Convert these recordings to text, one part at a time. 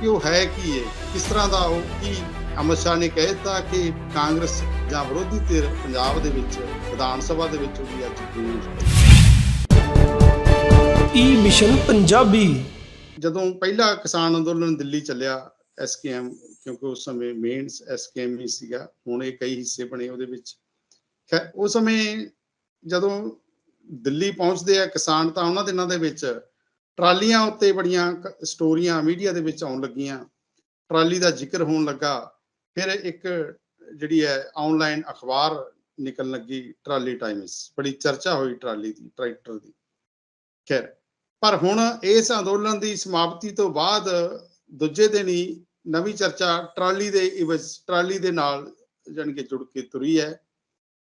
ਕਿ ਉਹ ਹੈ ਕੀ ਹੈ ਕਿਸ ਤਰ੍ਹਾਂ ਦਾ ਉਹ? ਕੀ ਅਮਿਤ ਸ਼ਾਹ ਨੇ ਕਹਿ ਦਿੱਤਾ ਕਿ ਕਾਂਗਰਸ ਜਾਂ ਵਿਰੋਧੀ ਧਿਰ ਪੰਜਾਬ ਦੇ ਵਿੱਚ ਵਿਧਾਨ ਸਭਾ ਦੇ ਵਿੱਚ ਉਹਦੀ ਅੱਜ ਗੂੰਜ ਈ ਮਿਸ਼ਨ ਪੰਜਾਬੀ ਜਦੋਂ ਪਹਿਲਾ ਕਿਸਾਨ ਅੰਦੋਲਨ ਦਿੱਲੀ ਚੱਲਿਆ ਐਸਕੇਐਮ ਕਿਉਂਕਿ ਉਸ ਸਮੇਂ ਮੇਨ ਐਸਕੇਐਮ ਹੀ ਸੀਗਾ ਹੁਣ ਇਹ ਕਈ ਹਿੱਸੇ ਬਣੇ ਉਹਦੇ ਵਿੱਚ। ਉਸ ਸਮੇਂ ਜਦੋਂ ਦਿੱਲੀ ਪਹੁੰਚਦੇ ਆ ਕਿਸਾਨ ਤਾਂ ਉਹਨਾਂ ਦਿਨਾਂ ਦੇ ਵਿੱਚ ਟਰਾਲੀਆਂ ਉੱਤੇ ਬੜੀਆਂ ਕ- ਸਟੋਰੀਆਂ ਮੀਡੀਆ ਦੇ ਵਿੱਚ ਆਉਣ ਲੱਗੀਆਂ। ਟਰਾਲੀ ਦਾ ਜ਼ਿਕਰ ਹੋਣ ਲੱਗਾ। ਫਿਰ ਇੱਕ ਜਿਹੜੀ ਹੈ ਆਨਲਾਈਨ ਅਖਬਾਰ ਨਿਕਲਣ ਲੱਗੀ ਟਰਾਲੀ ਟਾਈਮਸ। ਬੜੀ ਚਰਚਾ ਹੋਈ ਟਰਾਲੀ ਦੀ, ਟਰੈਕਟਰ ਦੀ। ਖੈਰ, ਪਰ ਹੁਣ ਇਸ ਅੰਦੋਲਨ ਦੀ ਸਮਾਪਤੀ ਤੋਂ ਬਾਅਦ ਦੂਜੇ ਦਿਨ ਹੀ ਨਵੀਂ ਚਰਚਾ ਟਰਾਲੀ ਦੇ ਇਵਜ਼, ਟਰਾਲੀ ਦੇ ਨਾਲ ਜਾਣੀ ਕਿ ਜੁੜ ਕੇ ਤੁਰੀ ਹੈ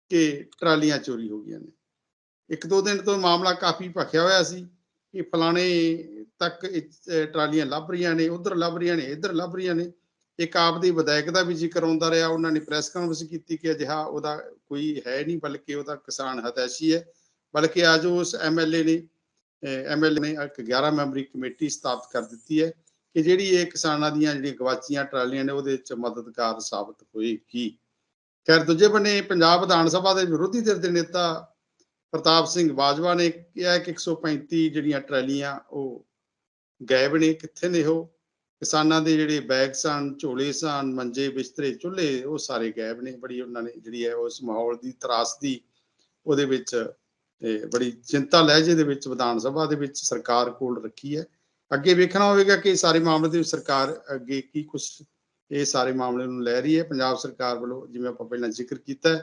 ਕਿ ਟਰਾਲੀਆਂ ਚੋਰੀ ਹੋ ਗਈਆਂ ਨੇ। ਇੱਕ ਦੋ ਦਿਨ ਤੋਂ ਮਾਮਲਾ ਕਾਫੀ ਭਖਿਆ ਹੋਇਆ ਸੀ। ਕਿ ਫਲਾਣੇ ਤੱਕ ਟਰਾਲੀਆਂ ਲੱਭ ਰਹੀਆਂ ਨੇ, ਉਧਰ ਲੱਭ ਰਹੀਆਂ ਨੇ, ਇੱਧਰ ਲੱਭ ਰਹੀਆਂ ਨੇ। ਇੱਕ ਆਪ ਦੀ ਵਿਧਾਇਕ ਦਾ ਵੀ ਜ਼ਿਕਰ ਆਉਂਦਾ ਰਿਹਾ, ਉਹਨਾਂ ਨੇ ਪ੍ਰੈਸ ਕਾਨਫਰੰਸ ਕੀਤੀ ਕਿ ਅਜਿਹਾ ਉਹਦਾ ਕੋਈ ਹੈ ਨਹੀਂ, ਬਲਕਿ ਉਹਦਾ ਕਿਸਾਨ ਹਤੈਸ਼ੀ ਹੈ। ਬਲਕਿ ਅੱਜ ਉਸ ਐਮਐਲਏ ਨੇ ਐਮਐਲਏ ਨੇ ਇੱਕ 11 ਮੈਂਬਰੀ ਕਮੇਟੀ ਸਥਾਪਿਤ ਕਰ ਦਿੱਤੀ ਹੈ ਕਿ ਜਿਹੜੀ ਇਹ ਕਿਸਾਨਾਂ ਦੀਆਂ ਜਿਹੜੀਆਂ ਗਵਾਚੀਆਂ ਟਰਾਲੀਆਂ ਨੇ, ਉਹਦੇ ਵਿੱਚ ਮਦਦਗਾਰ ਸਾਬਤ ਹੋਏਗੀ। ਖੈਰ, ਦੂਜੇ ਬੰਨੇ ਪੰਜਾਬ ਵਿਧਾਨ ਸਭਾ ਦੇ ਵਿਰੋਧੀ ਧਿਰ ਦੇ ਨੇਤਾ ਪ੍ਰਤਾਪ ਸਿੰਘ ਬਾਜਵਾ ਨੇ ਕਿਹਾ ਕਿ 135 ਜਿਹੜੀਆਂ ਟਰਾਲੀਆਂ ਉਹ ਗਾਇਬ ਨੇ, ਕਿੱਥੇ ਨੇ ਉਹ? ਕਿਸਾਨਾਂ ਦੇ ਜਿਹੜੇ ਬੈਗ ਸਨ, ਝੋਲੇ ਸਨ, ਮੰਜੇ, ਬਿਸਤਰੇ, ਚੁੱਲ੍ਹੇ, ਉਹ ਸਾਰੇ ਗਾਇਬ ਨੇ। ਬੜੀ ਉਹਨਾਂ ਨੇ ਜਿਹੜੀ ਹੈ ਉਸ ਮਾਹੌਲ ਦੀ ਤਰਾਸਦੀ ਉਹਦੇ ਵਿੱਚ ਤੇ ਬੜੀ ਚਿੰਤਾ ਲਹਿਜੇ ਦੇ ਵਿੱਚ ਵਿਧਾਨ ਸਭਾ ਦੇ ਵਿੱਚ ਸਰਕਾਰ ਕੋਲ ਰੱਖੀ ਹੈ। ਅੱਗੇ ਵੇਖਣਾ ਹੋਵੇਗਾ ਕਿ ਸਾਰੇ ਮਾਮਲੇ ਦੇ ਸਰਕਾਰ ਅੱਗੇ ਕੀ ਕੁਝ ਇਹ ਸਾਰੇ ਮਾਮਲੇ ਨੂੰ ਲੈ ਰਹੀ ਹੈ। ਪੰਜਾਬ ਸਰਕਾਰ ਵੱਲੋਂ ਜਿਵੇਂ ਆਪਾਂ ਪਹਿਲਾਂ ਜ਼ਿਕਰ ਕੀਤਾ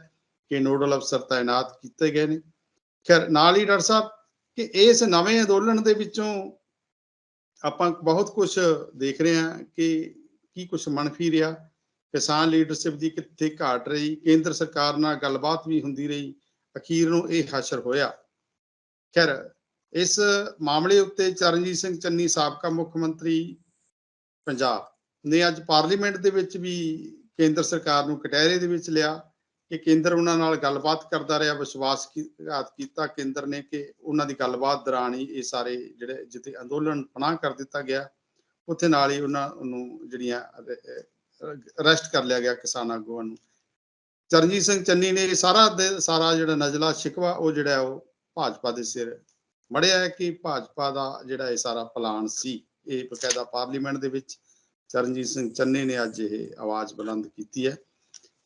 ਕਿ ਨੋਡਲ ਅਫਸਰ ਤਾਇਨਾਤ ਕੀਤੇ ਗਏ ਨੇ। ਖੈਰ, ਨਾਲ ਹੀ ਡਾਕਟਰ ਸਾਹਿਬ ਕਿ ਇਸ ਨਵੇਂ ਅੰਦੋਲਨ ਦੇ ਵਿੱਚੋਂ ਆਪਾਂ ਬਹੁਤ ਕੁਝ ਦੇਖ ਰਹੇ ਹਾਂ ਕਿ ਕੀ ਕੁਝ ਮਨਫੀ ਰਿਹਾ। ਕਿਸਾਨ ਲੀਡਰਸ਼ਿਪ ਦੀ ਕਿੱਥੇ ਘਾਟ ਰਹੀ, ਕੇਂਦਰ ਸਰਕਾਰ ਨਾਲ ਗੱਲਬਾਤ ਵੀ ਹੁੰਦੀ ਰਹੀ, ਅਖੀਰ ਨੂੰ ਇਹ ਹਾਸ਼ਰ ਹੋਇਆ। ਖੈਰ, ਇਸ ਮਾਮਲੇ ਉੱਤੇ ਚਰਨਜੀਤ ਸਿੰਘ ਚੰਨੀ, ਸਾਬਕਾ ਮੁੱਖ ਮੰਤਰੀ ਪੰਜਾਬ ਨੇ ਅੱਜ ਪਾਰਲੀਮੈਂਟ ਦੇ ਵਿੱਚ ਵੀ ਕੇਂਦਰ ਸਰਕਾਰ ਨੂੰ ਕਟਹਿਰੇ ਦੇ ਵਿੱਚ ਲਿਆ। ਕਿ ਕੇਂਦਰ ਉਹਨਾਂ ਨਾਲ ਗੱਲਬਾਤ ਕਰਦਾ ਰਿਹਾ, ਵਿਸ਼ਵਾਸ ਕੀਤਾ ਕੇਂਦਰ ਨੇ ਕਿ ਉਹਨਾਂ ਦੀ ਗੱਲਬਾਤ ਦੌਰਾਨ ਹੀ ਇਹ ਸਾਰੇ ਜਿਹੜੇ ਜਿੱਥੇ ਅੰਦੋਲਨ ਪਨਾਹ ਕਰ ਦਿੱਤਾ ਗਿਆ, ਉੱਥੇ ਨਾਲ ਹੀ ਉਹਨਾਂ ਨੂੰ ਜਿਹੜੀਆਂ ਅਰੈਸਟ ਕਰ ਲਿਆ ਗਿਆ ਕਿਸਾਨ ਆਗੂਆਂ ਨੂੰ। ਚਰਨਜੀਤ ਸਿੰਘ ਚੰਨੀ ਨੇ ਇਹ ਸਾਰਾ ਦੇ- ਸਾਰਾ ਜਿਹੜਾ ਨਜ਼ਲਾ ਸ਼ਿਕਵਾ, ਉਹ ਜਿਹੜਾ ਉਹ ਭਾਜਪਾ ਦੇ ਸਿਰ ਮੜਿਆ ਹੈ ਕਿ ਭਾਜਪਾ ਦਾ ਜਿਹੜਾ ਇਹ ਸਾਰਾ ਪਲਾਨ ਸੀ, ਇਹ ਬਕਾਇਦਾ ਪਾਰਲੀਮੈਂਟ ਦੇ ਵਿੱਚ ਚਰਨਜੀਤ ਸਿੰਘ ਚੰਨੀ ਨੇ ਅੱਜ ਇਹ ਆਵਾਜ਼ ਬੁਲੰਦ ਕੀਤੀ ਹੈ।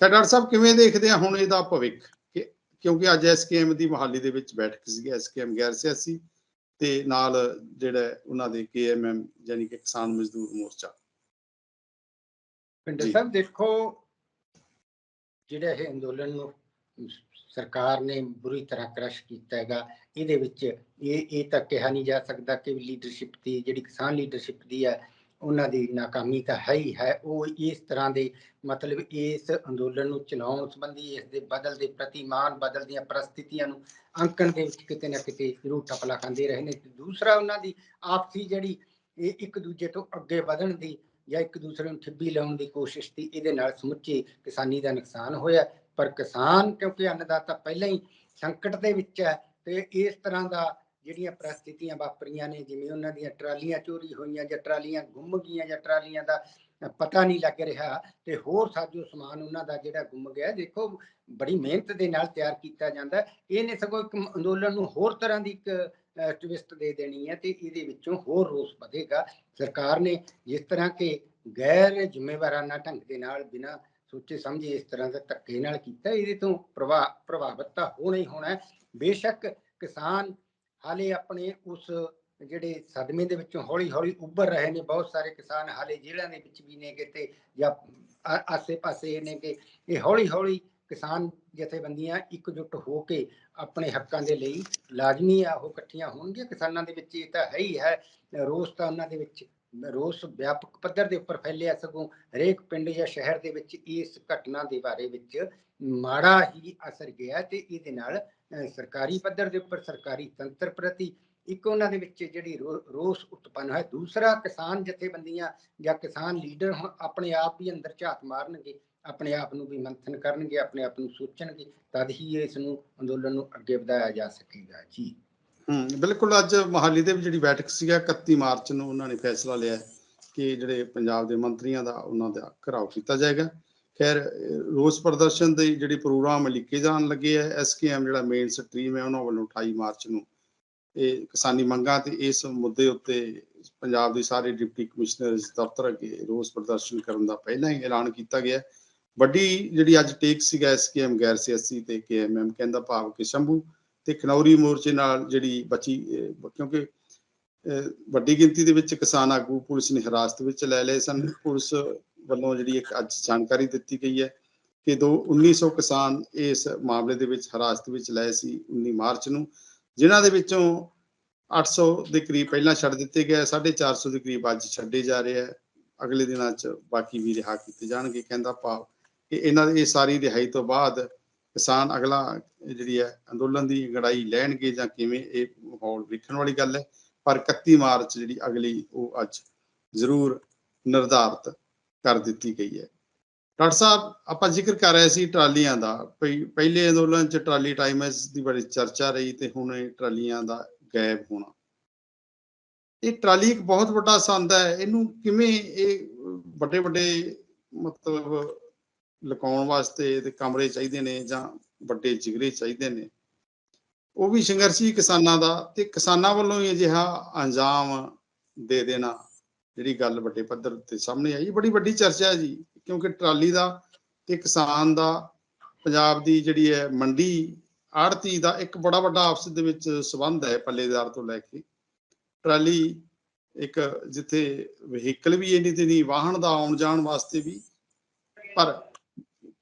ਤਾਂ ਡਾਕਟਰ ਸਾਹਿਬ ਕਿਵੇਂ ਦੇਖਦੇ ਆ ਹੁਣ ਇਹਦਾ ਭਵਿੱਖ ਕਿਉਂਕਿ ਅੱਜ ਐਸਕੇਐਮ ਦੀ ਮਹਾਲੀ ਦੇ ਵਿੱਚ ਬੈਠਕ ਸੀਗੀ ਐਸਕੇਐਮ ਗੈਰ ਸਿਆਸੀ ਤੇ ਨਾਲ ਜਿਹੜਾ ਉਹਨਾਂ ਦੇ ਕੇਐਮਐਮ ਯਾਨੀ ਕਿ ਕਿਸਾਨ ਮਜ਼ਦੂਰ ਮੋਰਚਾ ਪਿੰਡਰ ਜੀ। ਸਾਹਿਬ ਦੇਖੋ ਜਿਹੜਾ ਇਹ ਅੰਦੋਲਨ ਨੂੰ ਸਰਕਾਰ ਨੇ ਬੁਰੀ ਤਰ੍ਹਾਂ ਕ੍ਰਸ਼ ਕੀਤਾ ਹੈਗਾ ਇਹਦੇ ਵਿੱਚ ਇਹ ਇਹ ਤਾਂ ਕਿਹਾ ਨਹੀਂ ਜਾ ਸਕਦਾ ਕਿ ਲੀਡਰਸ਼ਿਪ ਦੀ ਜਿਹੜੀ ਕਿਸਾਨ ਲੀਡਰਸ਼ਿਪ ਦੀ ਹੈ ਉਹਨਾਂ ਦੀ ਨਾਕਾਮੀ ਤਾਂ ਹੈ ਹੀ ਹੈ। ਉਹ ਇਸ ਤਰ੍ਹਾਂ ਦੇ ਮਤਲਬ ਇਸ ਅੰਦੋਲਨ ਨੂੰ ਚਲਾਉਣ ਸੰਬੰਧੀ, ਇਸ ਦੇ ਬਦਲਦੇ ਪ੍ਰਤੀਮਾਨ ਬਦਲਦੀਆਂ ਪ੍ਰਸਥਿਤੀਆਂ ਨੂੰ ਅੰਕਣ ਦੇ ਵਿੱਚ ਕਿਤੇ ਨਾ ਕਿਤੇ ਜ਼ਰੂਰ ਟਪਲਾ ਖਾਂਦੇ ਰਹੇ ਨੇ। ਤੇ ਦੂਸਰਾ ਉਹਨਾਂ ਦੀ ਆਪਸੀ ਜਿਹੜੀ ਇਹ ਇੱਕ ਦੂਜੇ ਤੋਂ ਅੱਗੇ ਵਧਣ ਦੀ ਜਾਂ ਇੱਕ ਦੂਸਰੇ ਨੂੰ ਠੱਬੀ ਲਾਉਣ ਦੀ ਕੋਸ਼ਿਸ਼ ਸੀ ਇਹਦੇ ਨਾਲ ਸਮੁੱਚੀ ਕਿਸਾਨੀ ਦਾ ਨੁਕਸਾਨ ਹੋਇਆ। ਪਰ ਕਿਸਾਨ ਕਿਉਂਕਿ ਅੰਨਦਾਤਾ ਪਹਿਲਾਂ ਹੀ ਸੰਕਟ ਦੇ ਵਿੱਚ ਹੈ, ਤੇ ਇਸ ਤਰ੍ਹਾਂ ਦਾ ਜਿਹੜੀਆਂ ਪ੍ਰਸਥਿਤੀਆਂ ਵਾਪਰੀਆਂ ਨੇ, ਜਿਵੇਂ ਉਹਨਾਂ ਦੀਆਂ ਟਰਾਲੀਆਂ ਚੋਰੀ ਹੋਈਆਂ ਜਾਂ ਟਰਾਲੀਆਂ ਗੁੰਮ ਗਈਆਂ ਜਾਂ ਟਰਾਲੀਆਂ ਦਾ ਪਤਾ ਨਹੀਂ ਲੱਗ ਰਿਹਾ ਤੇ ਹੋਰ ਸਾਜੋ ਸਮਾਨ ਉਹਨਾਂ ਦਾ ਜਿਹੜਾ ਗੁੰਮ ਗਿਆ, ਦੇਖੋ ਬੜੀ ਮਿਹਨਤ ਦੇ ਨਾਲ ਤਿਆਰ ਕੀਤਾ ਜਾਂਦਾ। ਇਹਨੇ ਸਗੋਂ ਇੱਕ ਅੰਦੋਲਨ ਨੂੰ ਹੋਰ ਤਰ੍ਹਾਂ ਦੀ ਇੱਕ ਟਵਿਸਟ ਦੇ ਦੇਣੀ ਹੈ ਤੇ ਇਹਦੇ ਵਿੱਚੋਂ ਹੋਰ ਰੋਸ ਵਧੇਗਾ। ਸਰਕਾਰ ਨੇ ਜਿਸ ਤਰ੍ਹਾਂ ਕਿ ਗੈਰ ਜ਼ਿੰਮੇਵਾਰਾਨਾ ਢੰਗ ਦੇ ਨਾਲ ਬਿਨਾਂ ਸੋਚੇ ਸਮਝੇ ਇਸ ਤਰ੍ਹਾਂ ਦਾ ਧੱਕੇ ਨਾਲ ਕੀਤਾ, ਇਹਦੇ ਤੋਂ ਪ੍ਰਭਾਵ ਪ੍ਰਭਾਵਿਤ ਤਾਂ ਹੋਣਾ ਹੀ ਹੋਣਾ ਬੇਸ਼ੱਕ ਕਿਸਾਨ ਹਾਲੇ ਆਪਣੇ ਉਸ ਜਿਹੜੇ ਸਦਮੇ ਦੇ ਵਿੱਚੋਂ ਹੌਲੀ ਹੌਲੀ ਉੱਭਰ ਰਹੇ ਨੇ, ਬਹੁਤ ਸਾਰੇ ਕਿਸਾਨ ਹਾਲੇ ਜ਼ਿਲ੍ਹਿਆਂ ਦੇ ਵਿੱਚ ਵੀ ਨੇ ਕਿਤੇ ਜਾਂ ਆਸੇ-ਪਾਸੇ ਨੇ ਕਿ ਇਹ ਹੌਲੀ ਹੌਲੀ ਕਿਸਾਨ ਜਥੇਬੰਦੀਆਂ ਇਕਜੁੱਟ ਹੋ ਕੇ ਆਪਣੇ ਹੱਕਾਂ ਦੇ ਲਈ ਲਾਜ਼ਮੀ ਆ, ਉਹ ਇਕੱਠੀਆਂ ਹੋਣਗੀਆਂ ਕਿਸਾਨਾਂ ਦੇ ਵਿੱਚ, ਇਹ ਤਾਂ ਹੈ ਹੀ ਹੈ। ਰੋਸ ਤਾਂ ਉਹਨਾਂ ਦੇ ਵਿੱਚ ਰੋਸ ਵਿਆਪਕ ਪੱਧਰ ਦੇ ਉੱਪਰ ਫੈਲਿਆ ਸਗੋਂ ਹਰੇਕ ਪਿੰਡ ਜਾਂ ਸ਼ਹਿਰ ਦੇ ਵਿੱਚ ਇਸ ਘਟਨਾ ਦੇ ਬਾਰੇ ਵਿੱਚ ਮਾੜਾ ਹੀ ਅਸਰ ਗਿਆ ਤੇ ਇਹਦੇ ਨਾਲ ਸਰਕਾਰੀ ਪੱਧਰ ਦੇ ਉੱਪਰ ਸਰਕਾਰੀ ਤੰਤਰ ਪ੍ਰਤੀ ਇੱਕ ਉਹਨਾਂ ਦੇ ਵਿੱਚ ਜਿਹੜੀ ਰੋ- ਰੋਸ ਉਤਪੰਨ ਹੋਇਆ, ਦੂਸਰਾ ਕਿਸਾਨ ਜਥੇਬੰਦੀਆਂ ਜਾਂ ਕਿਸਾਨ ਲੀਡਰ ਹੁਣ ਆਪਣੇ ਆਪ ਵੀ ਅੰਦਰ ਝਾਤ ਮਾਰਨਗੇ, ਆਪਣੇ ਆਪ ਨੂੰ ਵੀ ਮੰਥਨ ਕਰਨਗੇ, ਆਪਣੇ ਆਪ ਨੂੰ ਸੋਚਣਗੇ, ਤਦ ਹੀ ਇਸ ਨੂੰ ਅੰਦੋਲਨ ਨੂੰ ਅੱਗੇ ਵਧਾਇਆ ਜਾ ਸਕੇਗਾ। ਜੀ। ਹੂੰ, ਬਿਲਕੁਲ ਅੱਜ ਮਹਾਲੀ ਦੇ ਵਿੱਚ ਜਿਹੜੀ ਬੈਠਕ ਸੀਗਾ 31 ਮਾਰਚ ਨੂੰ ਉਹਨਾਂ ਨੇ ਫੈਸਲਾ ਲਿਆ ਕਿ ਜਿਹੜੇ ਪੰਜਾਬ ਦੇ ਮੰਤਰੀਆਂ ਦਾ ਉਹਨਾਂ ਦਾ ਘਰਾਓ ਕੀਤਾ ਜਾਏਗਾ। ਖੈਰ, ਰੋਸ ਪ੍ਰਦਰਸ਼ਨ ਦੇ ਜਿਹੜੇ ਪ੍ਰੋਗਰਾਮ ਲਿਖੇ ਜਾਣ ਲੱਗੇ ਹੈ ਐਸਕੇਐਮ ਜਿਹੜਾ ਮੇਨ ਸਟਰੀਮ ਹੈ, ਉਹਨਾਂ ਵੱਲੋਂ 28 ਮਾਰਚ ਨੂੰ ਇਹ ਕਿਸਾਨੀ ਮੰਗਾਂ ਤੇ ਇਸ ਮੁੱਦੇ ਉੱਤੇ ਪੰਜਾਬ ਦੇ ਸਾਰੇ ਡਿਪਟੀ ਕਮਿਸ਼ਨਰ ਦਫ਼ਤਰ ਅੱਗੇ ਰੋਸ ਪ੍ਰਦਰਸ਼ਨ ਕਰਨ ਦਾ ਪਹਿਲਾਂ ਹੀ ਐਲਾਨ ਕੀਤਾ ਗਿਆ। ਵੱਡੀ ਜਿਹੜੀ ਅੱਜ ਟੇਕ ਸੀਗਾ ਐਸਕੇਐਮ ਗੈਰ ਸਿਆਸੀ ਤੇ ਕੇਐਮਐਮ ਕਹਿੰਦਾ ਭਾਵ ਕਿ ਸ਼ੰਭੂ। ਤੇ ਕਨੌਰੀ ਮੋਰਚੇ ਨਾਲ ਜਿਹੜੀ ਬਚੀ ਕਿਉਂਕਿ ਵੱਡੀ ਗਿਣਤੀ ਦੇ ਵਿੱਚ ਕਿਸਾਨ ਆਗੂ ਪੁਲਿਸ ਨੇ ਹਿਰਾਸਤ ਵਿੱਚ ਲੈ ਲਏ ਸਨ। ਪੁਲਿਸ ਵੱਲੋਂ ਜਿਹੜੀ ਇੱਕ ਅੱਜ ਜਾਣਕਾਰੀ ਦਿੱਤੀ ਗਈ ਹੈ ਕਿ ਦੋ 1900 ਕਿਸਾਨ ਇਸ ਮਾਮਲੇ ਦੇ ਵਿੱਚ ਹਿਰਾਸਤ ਵਿੱਚ ਲਏ ਸੀ 19 ਮਾਰਚ ਨੂੰ, ਜਿਨ੍ਹਾਂ ਦੇ ਵਿੱਚੋਂ 800 ਦੇ ਕਰੀਬ ਪਹਿਲਾਂ ਛੱਡ ਦਿੱਤੇ ਗਏ 450 ਦੇ ਕਰੀਬ ਅੱਜ ਛੱਡੇ ਜਾ ਰਹੇ ਹੈ। ਅਗਲੇ ਦਿਨਾਂ 'ਚ ਬਾਕੀ ਵੀ ਰਿਹਾ ਕੀਤੇ ਜਾਣਗੇ। ਕਹਿੰਦਾ ਭਾਵ ਕਿ ਇਹਨਾਂ ਦੀ ਇਹ ਸਾਰੀ ਰਿਹਾਈ ਤੋਂ ਬਾਅਦ ਕਿਸਾਨ ਅਗਲਾ ਜਿਹੜੀ ਹੈ ਅੰਦੋਲਨ ਦੀ ਗੜਾਈ ਲੈਣਗੇ ਜਾਂ ਕਿਵੇਂ ਇਹ ਮਾਹੌਲ ਵੇਖਣ ਵਾਲੀ ਗੱਲ ਹੈ। ਪਰ 31 ਮਾਰਚ ਜਿਹੜੀ ਅਗਲੀ ਉਹ ਅੱਜ ਜ਼ਰੂਰ ਨਿਰਧਾਰਤ ਕਰ ਦਿੱਤੀ ਗਈ ਹੈ। ਡਾਕਟਰ ਸਾਹਿਬ, ਆਪਾਂ ਜ਼ਿਕਰ ਕਰ ਰਹੇ ਸੀ ਟਰਾਲੀਆਂ ਦਾ। ਪਹਿਲੇ ਅੰਦੋਲਨ 'ਚ ਟਰਾਲੀ ਟਾਈਮਸ ਦੀ ਬੜੀ ਚਰਚਾ ਰਹੀ ਤੇ ਹੁਣ ਇਹ ਟਰਾਲੀਆਂ ਦਾ ਗਾਇਬ ਹੋਣਾ। ਇਹ ਟਰਾਲੀ ਇੱਕ ਬਹੁਤ ਵੱਡਾ ਸੰਦ ਹੈ। ਇਹਨੂੰ ਕਿਵੇਂ ਇਹ ਵੱਡੇ ਵੱਡੇ ਮਤਲਬ ਲਗਾਉਣ ਵਾਸਤੇ ਤੇ ਕਮਰੇ ਚਾਹੀਦੇ ਨੇ ਜਾਂ ਵੱਡੇ ਜਿਗਰੇ ਚਾਹੀਦੇ ਨੇ। ਉਹ ਵੀ ਸੰਘਰਸ਼ੀ ਕਿਸਾਨਾਂ ਦਾ ਤੇ ਕਿਸਾਨਾਂ ਵੱਲੋਂ ਹੀ ਅਜਿਹਾ ਅੰਜਾਮ ਦੇ ਦੇਣਾ ਜਿਹੜੀ ਗੱਲ ਵੱਡੇ ਪੱਧਰ ਤੇ ਸਾਹਮਣੇ ਆਈ। ਬੜੀ ਵੱਡੀ ਚਰਚਾ ਹੈ ਜੀ, ਕਿਉਂਕਿ ਟਰਾਲੀ ਦਾ ਤੇ ਕਿਸਾਨ ਦਾ, ਪੰਜਾਬ ਦੀ ਜਿਹੜੀ ਹੈ ਮੰਡੀ ਆੜਤੀ ਦਾ ਇੱਕ ਬੜਾ ਵੱਡਾ ਆਪਸ ਦੇ ਵਿੱਚ ਸਬੰਧ ਹੈ ਪੱਲੇਦਾਰ ਤੋਂ ਲੈ ਕੇ। ਟਰਾਲੀ ਇੱਕ ਜਿੱਥੇ ਵਹੀਕਲ ਵੀ ਇੰਨੀ ਤੇ ਨਹੀਂ, ਵਾਹਨ ਦਾ ਆਉਣ ਜਾਣ ਵਾਸਤੇ ਵੀ, ਪਰ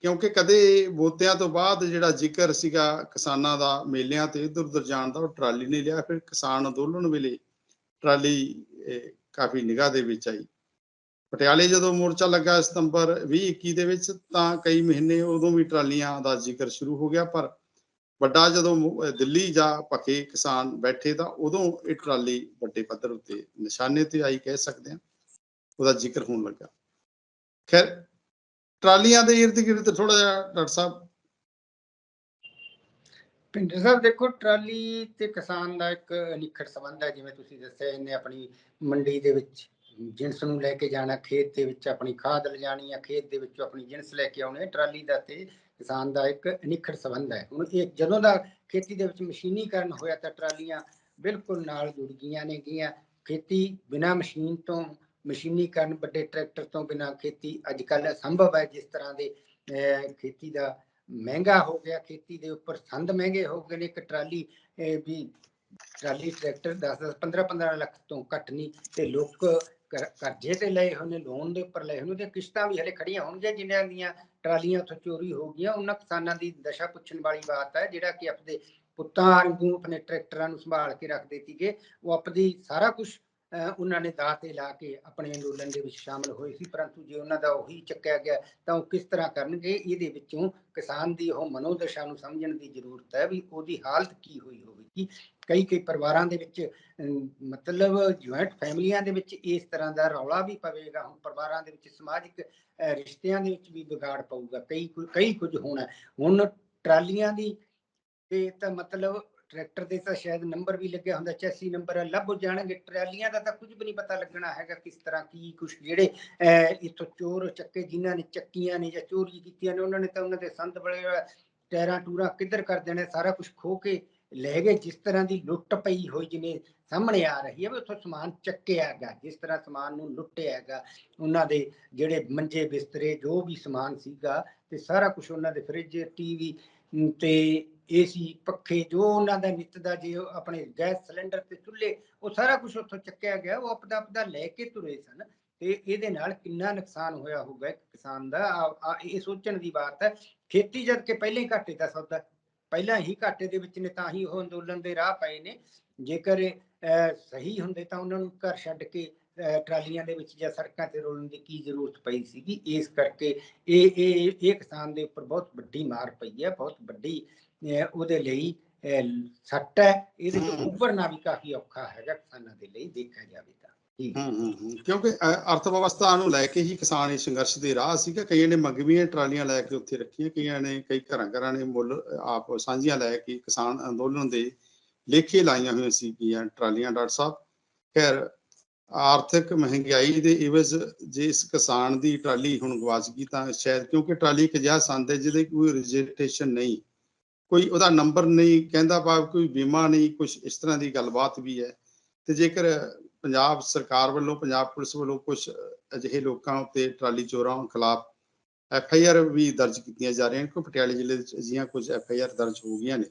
ਕਿਉਂਕਿ ਕਦੇ ਵੋਤਿਆਂ ਤੋਂ ਬਾਅਦ ਜਿਹੜਾ ਜ਼ਿਕਰ ਸੀਗਾ ਕਿਸਾਨਾਂ ਦਾ ਮੇਲਿਆਂ ਤੇ ਇਧਰ ਉਧਰ ਜਾਣ ਦਾ, ਉਹ ਟਰਾਲੀ ਨੇ ਲਿਆ, ਫਿਰ ਕਿਸਾਨ ਅੰਦੋਲਨ ਵੇਲੇ ਟਰਾਲੀ ਕਾਫੀ ਨਿਗਾਹ ਦੇ ਵਿੱਚ ਆਈ। ਪਟਿਆਲੇ ਜਦੋਂ ਮੋਰਚਾ ਲੱਗਾ ਸਤੰਬਰ 2021 ਦੇ ਵਿੱਚ, ਤਾਂ ਕਈ ਮਹੀਨੇ ਉਦੋਂ ਵੀ ਟਰਾਲੀਆਂ ਦਾ ਜ਼ਿਕਰ ਸ਼ੁਰੂ ਹੋ ਗਿਆ, ਪਰ ਵੱਡਾ ਜਦੋਂ ਦਿੱਲੀ ਜਾ ਪੱਕੇ ਕਿਸਾਨ ਬੈਠੇ ਤਾਂ ਉਦੋਂ ਇਹ ਟਰਾਲੀ ਵੱਡੇ ਪੱਧਰ ਉੱਤੇ ਨਿਸ਼ਾਨੇ ਤੇ ਆਈ, ਕਹਿ ਸਕਦੇ ਹਾਂ, ਉਹਦਾ ਜ਼ਿਕਰ ਹੋਣ ਲੱਗਾ। ਖੈਰ ਟਰਾਲੀਆਂ ਦੇ ਇਰਦ ਗਿਰਦ ਥੋੜਾ ਜਿਹਾ ਡਾਕਟਰ ਸਾਹਿਬ। ਪਿੰਡਰ ਸਾਹਿਬ ਦੇਖੋ, ਟਰਾਲੀ ਤੇ ਕਿਸਾਨ ਦਾ ਇੱਕ ਅਨਿੱਖੜ ਸੰਬੰਧ ਹੈ, ਜਿਵੇਂ ਤੁਸੀਂ ਦੱਸਿਆ, ਇਹਨੇ ਆਪਣੀ ਮੰਡੀ ਦੇ ਵਿੱਚ ਜਿੰਸ ਨੂੰ ਲੈ ਕੇ ਜਾਣਾ, ਖੇਤ ਦੇ ਵਿੱਚ ਆਪਣੀ ਖਾਦ ਲਿਜਾਣੀ ਆ, ਖੇਤ ਦੇ ਵਿੱਚੋਂ ਆਪਣੀ ਜਿੰਸ ਲੈ ਕੇ ਆਉਣੇ ਟਰਾਲੀ ਦਾ ਤੇ ਕਿਸਾਨ ਦਾ ਇੱਕ ਅਨਿੱਖੜ ਸੰਬੰਧ ਹੈ। ਹੁਣ ਇਹ ਜਦੋਂ ਦਾ ਖੇਤੀ ਦੇ ਵਿੱਚ ਮਸ਼ੀਨੀਕਰਨ ਹੋਇਆ ਤਾਂ ਟਰਾਲੀਆਂ ਬਿਲਕੁਲ ਨਾਲ ਜੁੜ ਗਈਆਂ ਨੇ ਗੀਆਂ ਖੇਤੀ ਬਿਨਾ ਮਸ਼ੀਨ ਤੋਂ ਮਸ਼ੀਨੀਕਰਨ ਵੱਡੇ ਟਰੈਕਟਰ ਤੋਂ ਬਿਨਾ ਖੇਤੀ ਅੱਜ ਕੱਲ੍ਹ ਅਸੰਭਵ ਹੈ ਜਿਸ ਤਰ੍ਹਾਂ ਦੇ ਅਹ, ਖੇਤੀ ਦਾ ਮਹਿੰਗਾ ਹੋ ਗਿਆ ਖੇਤੀ ਦੇ ਉੱਪਰ ਸੰਦ ਮਹਿੰਗੇ ਹੋ ਗਏ ਨੇ ਇੱਕ ਟਰਾਲੀ ਵੀ ਟਰਾਲੀ ਟਰੈਕਟਰ 10 10 15 15 ਲੱਖ ਤੋਂ ਘੱਟ ਨਹੀਂ ਤੇ ਲੋਕ ਕਰ- ਕਰਜ਼ੇ ਤੇ ਲਏ ਹੋਏ ਨੇ ਲੋਨ ਦੇ ਉੱਪਰ ਲਏ ਹੋਏ ਨੇ ਤੇ ਕਿਸ਼ਤਾਂ ਵੀ ਹਲੇ ਖੜੀਆਂ ਹੋਣਗੀਆਂ ਜਿਨ੍ਹਾਂ ਦੀਆਂ ਟਰਾਲੀਆਂ ਉੱਥੋਂ ਚੋਰੀ ਹੋ ਗਈਆਂ। ਉਹਨਾਂ ਕਿਸਾਨਾਂ ਦੀ ਦਸ਼ਾ ਪੁੱਛਣ ਵਾਲੀ ਬਾਤ ਹੈ ਜਿਹੜਾ ਕਿ ਆਪਣੇ ਪੁੱਤਾਂ ਵਾਂਗੂ ਆਪਣੇ ਟਰੈਕਟਰਾਂ ਨੂੰ ਸੰਭਾਲ ਕੇ ਰੱਖਦੇ ਸੀਗੇ ਉਹ ਆਪਦੀ ਸਾਰਾ ਕੁਝ ਉਹਨਾਂ ਨੇ ਦਾਅ ਤੇ ਲਾ ਕੇ ਆਪਣੇ ਅੰਦੋਲਨ ਦੇ ਵਿੱਚ ਸ਼ਾਮਲ ਹੋਏ ਸੀ, ਪਰੰਤੂ ਜੇ ਉਹਨਾਂ ਦਾ ਉਹੀ ਚੱਕਿਆ ਗਿਆ ਤਾਂ ਉਹ ਕਿਸ ਤਰ੍ਹਾਂ ਕਰਨਗੇ, ਇਹਦੇ ਵਿੱਚੋਂ ਕਿਸਾਨ ਦੀ ਉਹ ਮਨੋਦਸ਼ਾ ਨੂੰ ਸਮਝਣ ਦੀ ਜ਼ਰੂਰਤ ਹੈ ਵੀ ਉਹਦੀ ਹਾਲਤ ਕੀ ਹੋਈ ਹੋਵੇਗੀ। ਕਈ ਕਈ ਪਰਿਵਾਰਾਂ ਦੇ ਵਿੱਚ ਮਤਲਬ ਜੁਆਇੰਟ ਫੈਮਲੀਆਂ ਦੇ ਵਿੱਚ ਇਸ ਤਰ੍ਹਾਂ ਦਾ ਰੌਲਾ ਵੀ ਪਵੇਗਾ, ਹੁਣ ਪਰਿਵਾਰਾਂ ਦੇ ਵਿੱਚ ਸਮਾਜਿਕ ਰਿਸ਼ਤਿਆਂ ਦੇ ਵਿੱਚ ਵੀ ਵਿਗਾੜ ਪਊਗਾ। ਕਈ ਕੁ- ਕਈ ਕੁਝ ਹੋਣਾ ਹੁਣ ਟਰਾਲੀਆਂ ਦੀ, ਤੇ ਤਾਂ ਮਤਲਬ ਟਰੈਕਟਰ ਦੇ ਤਾਂ ਸ਼ਾਇਦ ਨੰਬਰ ਵੀ ਲੱਗਿਆ ਹੁੰਦਾ ਚੈਸੀ ਨੰਬਰ ਲੱਭ ਜਾਣਗੇ। ਟਰਾਲੀਆਂ ਦਾ ਤਾਂ ਕੁਝ ਵੀ ਨਹੀਂ ਪਤਾ ਲੱਗਣਾ ਹੈਗਾ ਕਿਸ ਤਰ੍ਹਾਂ ਕੀ ਕੁਝ ਜਿਹੜੇ ਅਹ, ਚੋਰ ਚੱਕੇ ਜਿਨ੍ਹਾਂ ਨੇ ਚੱਕੀਆਂ ਨੇ ਜਾਂ ਚੋਰੀ ਕੀਤੀਆਂ ਨੇ ਉਹਨਾਂ ਨੇ ਤਾਂ ਉਹਨਾਂ ਦੇ ਸੰਦ ਬੜੇ ਟਾਇਰਾਂ ਟੂਰਾਂ ਕਿੱਧਰ ਕਰ ਦੇਣੇ ਸਾਰਾ ਕੁਝ ਖੋ ਕੇ ਲੈ ਗਏ। ਜਿਸ ਤਰ੍ਹਾਂ ਦੀ ਲੁੱਟ ਪਈ ਹੋਈ ਜਿਵੇਂ ਸਾਹਮਣੇ ਆ ਰਹੀ ਹੈ ਵੀ ਉੱਥੋਂ ਸਮਾਨ ਚੱਕਿਆ ਹੈਗਾ ਜਿਸ ਤਰ੍ਹਾਂ ਸਮਾਨ ਨੂੰ ਲੁੱਟਿਆ ਹੈਗਾ ਉਹਨਾਂ ਦੇ ਜਿਹੜੇ ਮੰਜੇ ਬਿਸਤਰੇ ਜੋ ਵੀ ਸਮਾਨ ਸੀਗਾ ਤੇ ਸਾਰਾ ਕੁਝ ਉਹਨਾਂ ਦੇ ਫ੍ਰਿਜ ਟੀਵੀ ਤੇ ਏਸੀ ਪੱਖੇ ਜੋ ਉਹਨਾਂ ਦਾ ਨਿੱਤ ਦਾ ਜੇ ਆਪਣੇ ਗੈਸ ਸਿਲੰਡਰ ਤੇ ਚੁੱਲ੍ਹੇ ਉਹ ਸਾਰਾ ਕੁਝ ਉੱਥੋਂ ਚੱਕਿਆ ਗਿਆ ਉਹ ਆਪਦਾ ਆਪਦਾ ਲੈ ਕੇ ਤੁਰੇ ਸਨ ਤੇ ਇਹਦੇ ਨਾਲ ਕਿੰਨਾ ਨੁਕਸਾਨ ਹੋਇਆ ਹੋਊਗਾ ਕਿਸਾਨ ਦਾ ਇਹ ਸੋਚਣ ਦੀ ਬਾਤ ਹੈ ਖੇਤੀ ਜਦ ਕਿ ਪਹਿਲਾਂ ਹੀ ਘਾਟੇ ਦਾ ਸੌਦਾ ਪਹਿਲਾਂ ਹੀ ਘਾਟੇ ਦੇ ਵਿੱਚ ਨੇ ਤਾਂ ਹੀ ਉਹ ਅੰਦੋਲਨ ਦੇ ਰਾਹ ਪਏ ਨੇ ਜੇਕਰ ਸਹੀ ਹੁੰਦੇ ਤਾਂ ਉਹਨਾਂ ਨੂੰ ਘਰ ਛੱਡ ਕੇ ਅਹ, ਟਰਾਲੀਆਂ ਦੇ ਵਿੱਚ ਜਾਂ ਸੜਕਾਂ ਤੇ ਰੋਲਣ ਦੀ ਕੀ ਜ਼ਰੂਰਤ ਪਈ ਸੀਗੀ ਇਸ ਕਰਕੇ ਇਹ ਇਹ ਇਹ ਕਿਸਾਨ ਦੇ ਉੱਪਰ ਬਹੁਤ ਵੱਡੀ ਮਾਰ ਪਈ ਹੈ ਬਹੁਤ ਵੱਡੀ ਉਹਦੇ ਲਈ ਸੱਟ ਹੈ ਇਹਦੇ ਤੋਂ। ਉੱਭਰਨਾ ਵੀ ਕਾਫੀ ਔਖਾ ਹੈਗਾ ਕਿਸਾਨਾਂ ਦੇ ਲਈ ਦੇਖਿਆ ਜਾਵੇ ਤਾਂ। ਕਿਉਂਕਿ ਅਰਥ ਵਿਵਸਥਾ ਨੂੰ ਲੈ ਕੇ ਹੀ ਕਿਸਾਨ ਇਹ ਸੰਘਰਸ਼ ਦੇ ਰਾਹ ਸੀਗਾ। ਕਈਆਂ ਨੇ ਮੰਗਵੀਆਂ ਟਰਾਲੀਆਂ ਲੈ ਕੇ ਉੱਥੇ ਰੱਖੀਆਂ ਕਈਆਂ ਨੇ ਕਈ ਘਰਾਂ ਘਰਾਂ ਨੇ ਮੁੱਲ ਆਪ ਸਾਂਝੀਆਂ ਲੈ ਕੇ ਕਿਸਾਨ ਅੰਦੋਲਨ ਦੇ ਲੇਖੇ ਲਾਈਆਂ ਹੋਈਆਂ ਸੀ ਟਰਾਲੀਆਂ ਡਾਕਟਰ ਸਾਹਿਬ। ਖੈਰ ਆਰਥਿਕ ਮਹਿੰਗਾਈ ਦੇ ਇਵਜ਼ ਜੇ ਇਸ ਕਿਸਾਨ ਦੀ ਟਰਾਲੀ ਹੁਣ ਗਵਾਚ ਗਈ ਤਾਂ ਸ਼ਾਇਦ ਕਿਉਂਕਿ ਟਰਾਲੀ ਇੱਕ ਅਜਿਹਾ ਸੰਦ ਹੈ ਜਿਹਦੇ ਕੋਈ ਰਜਿਸਟ੍ਰੇਸ਼ਨ ਨਹੀਂ। ਕੋਈ ਉਹਦਾ ਨੰਬਰ ਨਹੀਂ, ਕਹਿੰਦਾ ਭਾਵ ਕੋਈ ਬੀਮਾ ਨਹੀਂ ਕੁਝ ਇਸ ਤਰ੍ਹਾਂ ਦੀ ਗੱਲਬਾਤ ਵੀ ਹੈ। ਤੇ ਜੇਕਰ ਪੰਜਾਬ ਸਰਕਾਰ ਵੱਲੋਂ, ਪੰਜਾਬ ਪੁਲਿਸ ਵੱਲੋਂ ਕੁਝ ਅਜਿਹੇ ਲੋਕਾਂ ਉੱਤੇ ਟਰਾਲੀ ਚੋਰਾਂ ਖਿਲਾਫ ਐਫ ਆਈ ਆਰ ਵੀ ਦਰਜ ਕੀਤੀਆਂ ਜਾ ਰਹੀਆਂ ਕਿਉਂਕਿ ਪਟਿਆਲੇ ਜ਼ਿਲ੍ਹੇ ਵਿੱਚ ਅਜਿਹੀਆਂ ਕੁਝ ਐਫ ਆਈ ਆਰ ਦਰਜ ਹੋ ਗਈਆਂ ਨੇ।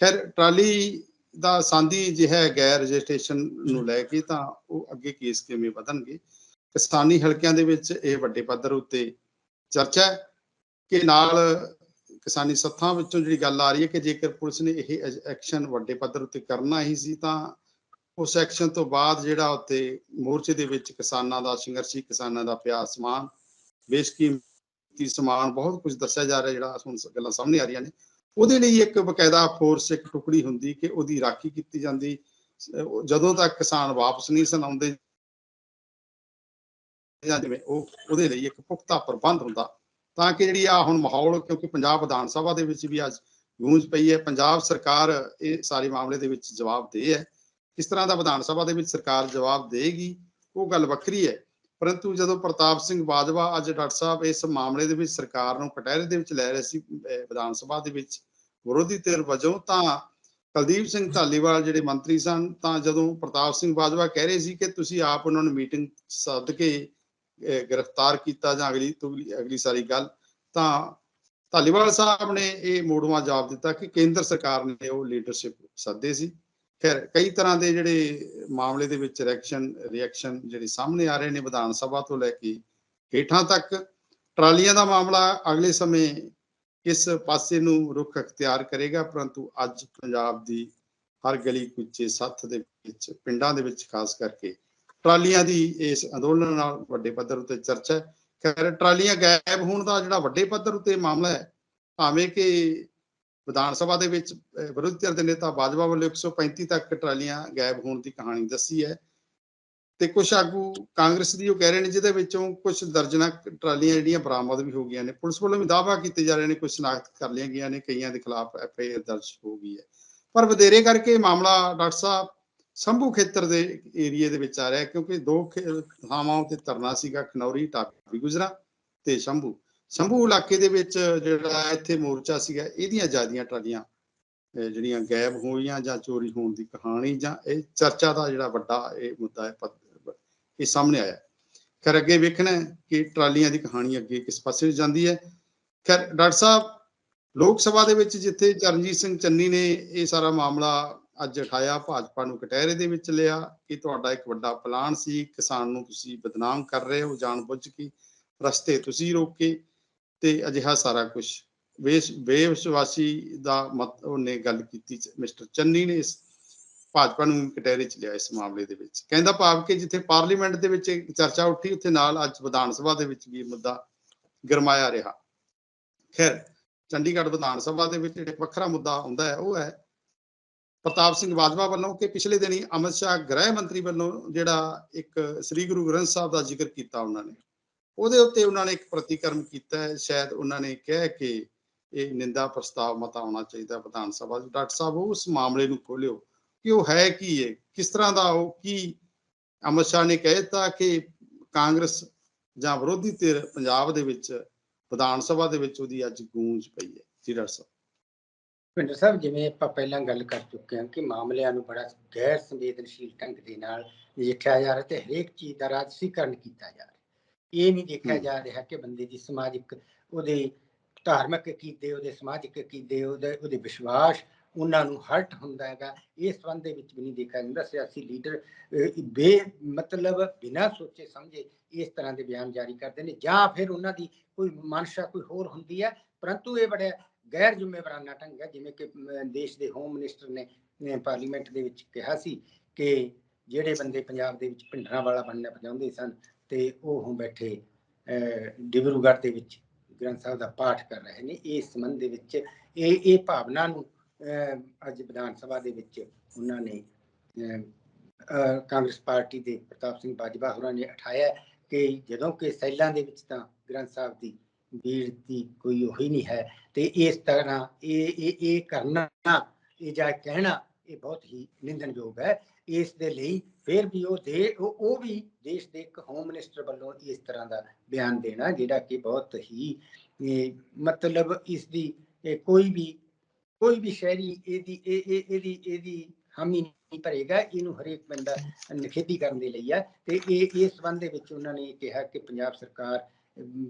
ਖੈਰ, ਟਰਾਲੀ ਦਾ ਸਾਂਧੀ ਜਿਹੜਾ ਹੈ ਗੈਰ ਰਜਿਸਟ੍ਰੇਸ਼ਨ ਨੂੰ ਲੈ ਕੇ, ਤਾਂ ਉਹ ਅੱਗੇ ਕੇਸ ਕਿਵੇਂ ਵਧਣਗੇ? ਕਿਸਾਨੀ ਹਲਕਿਆਂ ਦੇ ਵਿੱਚ ਇਹ ਵੱਡੇ ਪੱਧਰ ਉੱਤੇ ਚਰਚਾ ਹੈ ਕਿ ਨਾਲ ਕਿਸਾਨੀ ਸੱਥਾਂ ਵਿੱਚੋਂ ਜਿਹੜੀ ਗੱਲ ਆ ਰਹੀ ਹੈ ਕਿ ਜੇਕਰ ਪੁਲਿਸ ਨੇ ਇਹ ਐਕਸ਼ਨ ਵੱਡੇ ਪੱਧਰ ਉੱਤੇ ਕਰਨਾ ਹੀ ਸੀ ਤਾਂ ਉਸ ਐਕਸ਼ਨ ਤੋਂ ਬਾਅਦ ਜਿਹੜਾ ਉੱਤੇ ਮੋਰਚੇ ਦੇ ਵਿੱਚ ਕਿਸਾਨਾਂ ਦਾ, ਸੰਘਰਸ਼ੀ ਕਿਸਾਨਾਂ ਦਾ ਪਿਆ ਸਮਾਨ, ਬੇਸ਼ਕੀਮਤੀ ਸਮਾਨ, ਬਹੁਤ ਕੁਝ ਦੱਸਿਆ ਜਾ ਰਿਹਾ ਜਿਹੜਾ ਹੁਣ ਗੱਲਾਂ ਸਾਹਮਣੇ ਆ ਰਹੀਆਂ ਨੇ। ਉਹਦੇ ਲਈ ਇੱਕ ਬਕਾਇਦਾ ਫੋਰਸ, ਇੱਕ ਟੁਕੜੀ ਹੁੰਦੀ ਕਿ ਉਹਦੀ ਰਾਖੀ ਕੀਤੀ ਜਾਂਦੀ। ਜਦੋਂ ਤੱਕ ਕਿਸਾਨ ਵਾਪਸ ਨਹੀਂ ਸੁਣਾਉਂਦੇ ਜਾਂ ਜਿਵੇਂ ਉਹ, ਉਹਦੇ ਲਈ ਇੱਕ ਪੁਖਤਾ ਪ੍ਰਬੰਧ ਹੁੰਦਾ। ਤਾਂ ਕਿ ਜਿਹੜੀ ਆ ਹੁਣ ਮਾਹੌਲ, ਕਿਉਂਕਿ ਪੰਜਾਬ ਵਿਧਾਨ ਸਭਾ ਦੇ ਵਿੱਚ ਵੀ ਅੱਜ ਗੂੰਜ ਪਈ ਹੈ, ਪੰਜਾਬ ਸਰਕਾਰ ਇਹ ਸਾਰੇ ਮਾਮਲੇ ਦੇ ਵਿੱਚ ਜਵਾਬ ਦੇ ਹੈ। ਕਿਸ ਤਰ੍ਹਾਂ ਦਾ ਵਿਧਾਨ ਸਭਾ ਦੇ ਵਿੱਚ ਸਰਕਾਰ ਜਵਾਬ ਦੇਗੀ ਉਹ ਗੱਲ ਵੱਖਰੀ ਹੈ। ਪਰੰਤੂ ਜਦੋਂ ਪ੍ਰਤਾਪ ਸਿੰਘ ਬਾਜਵਾ ਅੱਜ ਡਾਕਟਰ ਸਾਹਿਬ ਇਸ ਮਾਮਲੇ ਦੇ ਵਿੱਚ ਸਰਕਾਰ ਨੂੰ ਕਟਹਿਰੇ ਦੇ ਵਿੱਚ ਲੈ ਰਹੇ ਸੀ ਵਿਧਾਨ ਸਭਾ ਦੇ ਵਿੱਚ ਵਿਰੋਧੀ ਧਿਰ ਵਜੋਂ, ਤਾਂ ਕੁਲਦੀਪ ਸਿੰਘ ਧਾਲੀਵਾਲ ਜਿਹੜੇ ਮੰਤਰੀ ਸਨ, ਤਾਂ ਜਦੋਂ ਪ੍ਰਤਾਪ ਸਿੰਘ ਬਾਜਵਾ ਕਹਿ ਰਹੇ ਸੀ ਕਿ ਤੁਸੀਂ ਆਪ ਉਹਨਾਂ ਨੂੰ ਮੀਟਿੰਗ ਸੱਦ ਕੇ ਗ੍ਰਿਫਤਾਰ ਕੀਤਾ ਜਾਂ ਅਗਲੀ ਅਗਲੀ ਸਾਰੀ ਗੱਲ, ਤਾਂ ਧਾਲੀਵਾਲ ਸਾਹਿਬ ਨੇ ਇਹ ਮੋੜਵਾ ਜਵਾਬ ਦਿੱਤਾ ਕਿ ਕੇਂਦਰ ਸਰਕਾਰ ਨੇ ਉਹ ਲੀਡਰਸ਼ਿਪ ਸੱਦੇ ਸੀ। ਖੈਰ, ਕਈ ਤਰ੍ਹਾਂ ਦੇ ਜਿਹੜੇ ਮਾਮਲੇ ਦੇ ਵਿੱਚ ਰਿਐਕਸ਼ਨ ਰਿਐਕਸ਼ਨ ਜਿਹੜੇ ਸਾਹਮਣੇ ਆ ਰਹੇ ਨੇ ਵਿਧਾਨ ਸਭਾ ਤੋਂ ਲੈ ਕੇ ਹੇਠਾਂ ਤੱਕ, ਟਰਾਲੀਆਂ ਦਾ ਮਾਮਲਾ ਅਗਲੇ ਸਮੇਂ ਕਿਸ ਪਾਸੇ ਨੂੰ ਰੁਖ ਅਖਤਿਆਰ ਕਰੇਗਾ, ਪਰੰਤੂ ਅੱਜ ਪੰਜਾਬ ਦੀ ਹਰ ਗਲੀ ਕੁੱਚੇ ਸੱਥ ਦੇ ਵਿੱਚ, ਪਿੰਡਾਂ ਦੇ ਵਿੱਚ, ਖਾਸ ਕਰਕੇ ਟਰਾਲੀਆਂ ਦੀ ਇਸ ਅੰਦੋਲਨ ਨਾਲ ਵੱਡੇ ਪੱਧਰ ਉੱਤੇ ਚਰਚਾ ਹੈ। ਖੈਰ, ਟਰਾਲੀਆਂ ਗਾਇਬ ਹੋਣ ਦਾ ਜਿਹੜਾ ਵੱਡੇ ਪੱਧਰ ਉੱਤੇ ਮਾਮਲਾ ਹੈ, ਭਾਵੇਂ ਕਿ ਵਿਧਾਨ ਸਭਾ ਦੇ ਵਿੱਚ ਵਿਰੋਧੀ ਧਿਰ ਦੇ ਨੇਤਾ ਬਾਜਵਾ ਵੱਲੋਂ 135 ਤੱਕ ਟਰਾਲੀਆਂ ਗਾਇਬ ਹੋਣ ਦੀ ਕਹਾਣੀ ਦੱਸੀ ਹੈ। ਤੇ ਕੁਝ ਆਗੂ ਕਾਂਗਰਸ ਦੀ ਉਹ ਕਹਿ ਰਹੇ ਨੇ, ਜਿਹਦੇ ਵਿੱਚੋਂ ਕੁਝ ਦਰਜਨਾਂ ਟਰਾਲੀਆਂ ਜਿਹੜੀਆਂ ਬਰਾਮਦ ਵੀ ਹੋ ਗਈਆਂ ਨੇ। ਪੁਲਿਸ ਵੱਲੋਂ ਵੀ ਦਾਅਵਾ ਕੀਤੇ ਜਾ ਰਹੇ ਨੇ ਕੁਝ ਸ਼ਨਾਖਤ ਕਰ ਲਈਆਂ ਗਈਆਂ ਨੇ, ਕਈਆਂ ਦੇ ਖਿਲਾਫ ਐਫ ਆਈ ਆਰ ਦਰਜ ਹੋ ਗਈ ਹੈ। ਪਰ ਵਧੇਰੇ ਕਰਕੇ ਮਾਮਲਾ ਡਾਕਟਰ ਸਾਹਿਬ ਸੰਭੂ ਖੇਤਰ ਦੇ ਏਰੀਏ ਦੇ ਵਿੱਚ ਆ ਰਿਹਾ ਕਿਉਂਕਿ ਦੋ ਖੇ- ਥਾਵਾਂ ਉੱਤੇ ਧਰਨਾ ਸੀਗਾ, ਖਨੌਰੀ, ਟਾਪੀ, ਗੁਜਰਾ ਤੇ ਸ਼ੰਭੂ। ਸ਼ੰਭੂ ਇਲਾਕੇ ਦੇ ਵਿੱਚ ਜਿਹੜਾ ਇੱਥੇ ਮੋਰਚਾ ਸੀਗਾ, ਇਹਦੀਆਂ ਜਿਆਦੀਆਂ ਟਰਾਲੀਆਂ ਜਿਹੜੀਆਂ ਗਾਇਬ ਹੋਈਆਂ ਜਾਂ ਚੋਰੀ ਹੋਣ ਦੀ ਕਹਾਣੀ ਜਾਂ ਇਹ ਚਰਚਾ ਦਾ ਜਿਹੜਾ ਵੱਡਾ ਇਹ ਮੁੱਦਾ ਹੈ ਪੱਧ- ਇਹ ਸਾਹਮਣੇ ਆਇਆ ਖੈਰ, ਅੱਗੇ ਵੇਖਣਾ ਕਿ ਟਰਾਲੀਆਂ ਦੀ ਕਹਾਣੀ ਅੱਗੇ ਕਿਸ ਪਾਸੇ ਜਾਂਦੀ ਹੈ। ਖੈਰ, ਡਾਕਟਰ ਸਾਹਿਬ, ਲੋਕ ਸਭਾ ਦੇ ਵਿੱਚ ਜਿੱਥੇ ਚਰਨਜੀਤ ਸਿੰਘ ਚੰਨੀ ਨੇ ਇਹ ਸਾਰਾ ਮਾਮਲਾ ਅੱਜ ਉਠਾਇਆ ਭਾਜਪਾ ਨੂੰ ਕਟਹਿਰੇ ਦੇ ਵਿੱਚ ਲਿਆ। ਕਿ ਤੁਹਾਡਾ ਇੱਕ ਵੱਡਾ ਪਲਾਨ ਸੀ? ਕਿਸਾਨ ਨੂੰ ਤੁਸੀਂ ਬਦਨਾਮ ਕਰ ਰਹੇ ਹੋ, ਜਾਣਬੁੱਝ ਕੇ, ਰਸਤੇ ਤੁਸੀਂ ਰੋਕੇ ਤੇ ਅਜਿਹਾ ਸਾਰਾ ਕੁਝ ਬੇਵਿਸ਼ਵਾਸੀ ਦਾ ਮਤ ਉਹਨੇ ਗੱਲ ਕੀਤੀ ਮਿਸਟਰ ਚੰਨੀ ਨੇ ਇਸ ਭਾਜਪਾ ਨੂੰ ਕਟਹਿਰੇ ਚ ਲਿਆ ਇਸ ਮਾਮਲੇ ਦੇ ਵਿੱਚ। ਕਹਿੰਦਾ ਭਾਵ ਕਿ ਜਿੱਥੇ ਪਾਰਲੀਮੈਂਟ ਦੇ ਵਿੱਚ ਚਰਚਾ ਉੱਠੀ, ਉੱਥੇ ਨਾਲ ਅੱਜ ਵਿਧਾਨ ਸਭਾ ਦੇ ਵਿੱਚ ਵੀ ਮੁੱਦਾ ਗਰਮਾਇਆ ਰਿਹਾ। ਖੈਰ, ਚੰਡੀਗੜ੍ਹ ਵਿਧਾਨ ਸਭਾ ਦੇ ਵਿੱਚ ਇੱਕ ਵੱਖਰਾ ਮੁੱਦਾ ਆਉਂਦਾ ਹੈ, ਉਹ ਹੈ ਪ੍ਰਤਾਪ ਸਿੰਘ ਬਾਜਵਾ ਵੱਲੋਂ ਕਿ ਪਿਛਲੇ ਦਿਨੀ ਅਮਿਤ ਸ਼ਾਹ ਗ੍ਰਹਿ ਮੰਤਰੀ ਵੱਲੋਂ ਜਿਹੜਾ ਇੱਕ ਸ੍ਰੀ ਗੁਰੂ ਗ੍ਰੰਥ ਸਾਹਿਬ ਦਾ ਜ਼ਿਕਰ ਕੀਤਾ ਉਹਨਾਂ ਨੇ। ਉਹਦੇ ਉੱਤੇ ਉਹਨਾਂ ਨੇ ਇੱਕ ਪ੍ਰਤੀਕਰਮ ਕੀਤਾ ਹੈ। ਸ਼ਾਇਦ ਉਹਨਾਂ ਨੇ ਕਿਹਾ ਕਿ ਇਹ ਨਿੰਦਾ ਪ੍ਰਸਤਾਵ ਮਤਾ ਆਉਣਾ ਚਾਹੀਦਾ ਵਿਧਾਨ ਸਭਾ 'ਚ। ਡਾਕਟਰ ਸਾਹਿਬ ਉਸ ਮਾਮਲੇ ਨੂੰ ਖੋਲਿਓ ਕਿ ਉਹ ਹੈ ਕੀ ਹੈ? ਕਿਸ ਤਰ੍ਹਾਂ ਦਾ ਉਹ ਕੀ ਅਮਿਤ ਸ਼ਾਹ ਨੇ ਕਹਿ ਦਿੱਤਾ ਕਿ ਕਾਂਗਰਸ ਜਾਂ ਵਿਰੋਧੀ ਧਿਰ ਪੰਜਾਬ ਦੇ ਵਿੱਚ ਵਿਧਾਨ ਸਭਾ ਦੇ ਵਿੱਚ ਉਹਦੀ ਅੱਜ ਗੂੰਜ ਪਈ ਹੈ? ਜੀ ਡਾਕਟਰ ਸਾਹਿਬ। ਭਿੰਦਰ ਸਾਹਿਬ ਜਿਵੇਂ ਆਪਾਂ ਪਹਿਲਾਂ ਗੱਲ ਕਰ ਚੁੱਕੇ ਹਾਂ ਕਿ ਮਾਮਲਿਆਂ ਨੂੰ ਬੜਾ ਗੈਰ ਸੰਵੇਦਨਸ਼ੀਲ ਢੰਗ ਦੇ ਨਾਲ ਨਜਿੱਠਿਆ ਜਾ ਰਿਹਾ ਤੇ ਹਰੇਕ ਚੀਜ਼ ਦਾ ਰਾਜਸੀਕਰਨ ਕੀਤਾ ਜਾ ਰਿਹਾ ਇਹ ਨਹੀਂ ਦੇਖਿਆ। ਜਾ ਰਿਹਾ ਕਿ ਬੰਦੇ ਦੀ ਸਮਾਜਿਕ ਉਹਦੇ ਧਾਰਮਿਕ ਕੀਤੇ ਉਹਦੇ ਸਮਾਜਿਕ ਕੀਤੇ ਉਹਦੇ ਉਹਦੇ ਵਿਸ਼ਵਾਸ ਉਹਨਾਂ ਨੂੰ ਹਰਟ ਹੁੰਦਾ ਹੈਗਾ ਇਸ ਸੰਬੰਧ ਦੇ ਵਿੱਚ ਵੀ ਨਹੀਂ ਦੇਖਿਆ ਜਾਂਦਾ ਸਿਆਸੀ ਲੀਡਰ ਬੇ ਮਤਲਬ ਬਿਨਾਂ ਸੋਚੇ ਸਮਝੇ ਇਸ ਤਰ੍ਹਾਂ ਦੇ ਬਿਆਨ ਜਾਰੀ ਕਰਦੇ ਨੇ ਜਾਂ ਫਿਰ ਉਹਨਾਂ ਦੀ ਕੋਈ ਮਨਸ਼ਾ ਕੋਈ ਹੋਰ ਹੁੰਦੀ ਹੈ ਪਰੰਤੂ ਇਹ ਬੜਾ ਗੈਰ ਜ਼ਿੰਮੇਵਾਰਾਨਾ ਢੰਗ ਹੈ, ਜਿਵੇਂ ਕਿ ਦੇਸ਼ ਦੇ ਹੋਮ ਮਿਨਿਸਟਰ ਨੇ ਪਾਰਲੀਮੈਂਟ ਦੇ ਵਿੱਚ ਕਿਹਾ ਸੀ ਕਿ ਜਿਹੜੇ ਬੰਦੇ ਪੰਜਾਬ ਦੇ ਵਿੱਚ ਭਿੰਡਰਾਂ ਵਾਲਾ ਬਣਨਾ ਚਾਹੁੰਦੇ ਸਨ ਤੇ ਉਹ ਹੁਣ ਬੈਠੇ ਡਿਬਰੂਗੜ੍ਹ ਦੇ ਵਿੱਚ ਗ੍ਰੰਥ ਸਾਹਿਬ ਦਾ ਪਾਠ ਕਰ ਰਹੇ ਨੇ, ਇਸ ਸੰਬੰਧ ਦੇ ਵਿੱਚ ਇਹ ਇਹ ਭਾਵਨਾ ਨੂੰ ਅੱਜ ਵਿਧਾਨ ਸਭਾ ਦੇ ਵਿੱਚ ਉਹਨਾਂ ਨੇ ਕਾਂਗਰਸ ਪਾਰਟੀ ਦੇ ਪ੍ਰਤਾਪ ਸਿੰਘ ਬਾਜਵਾ ਹੋਰਾਂ ਨੇ ਉਠਾਇਆ ਕਿ ਜਦੋਂ ਕਿ ਸੈਲਾਂ ਦੇ ਵਿੱਚ ਤਾਂ ਗ੍ਰੰਥ ਸਾਹਿਬ ਦੀ ਭੀੜ ਦੀ ਕੋਈ ਉਹੀ ਨਹੀਂ ਹੈ। ਤੇ ਇਸ ਤਰ੍ਹਾਂ ਇਹ ਇਹ ਇਹ ਕਰਨਾ, ਇਹ ਜਾਂ ਕਹਿਣਾ, ਇਹ ਬਹੁਤ ਹੀ ਨਿੰਦਣਯੋਗ ਹੈ। ਇਸ ਦੇ ਲਈ ਫਿਰ ਵੀ ਉਹ ਦੇ, ਉਹ ਵੀ ਦੇਸ਼ ਦੇ ਇੱਕ ਹੋਮ ਮਿਨਿਸਟਰ ਵੱਲੋਂ ਇਸ ਤਰ੍ਹਾਂ ਦਾ ਬਿਆਨ ਦੇਣਾ, ਜਿਹੜਾ ਕਿ ਬਹੁਤ ਹੀ ਮਤਲਬ ਇਸ ਦੀ ਕੋਈ ਵੀ ਕੋਈ ਵੀ ਸ਼ਹਿਰੀ ਇਹਦੀ, ਇਹ ਇਹਦੀ ਇਹਦੀ ਹਾਮੀ ਨਹੀਂ ਭਰੇਗਾ। ਇਹਨੂੰ ਹਰੇਕ ਬੰਦਾ ਨਿਖੇਧੀ ਕਰਨ ਦੇ ਲਈ ਹੈ। ਤੇ ਇਹ, ਇਸ ਸੰਬੰਧ ਦੇ ਵਿੱਚ ਉਹਨਾਂ ਨੇ ਕਿਹਾ ਕਿ ਪੰਜਾਬ ਸਰਕਾਰ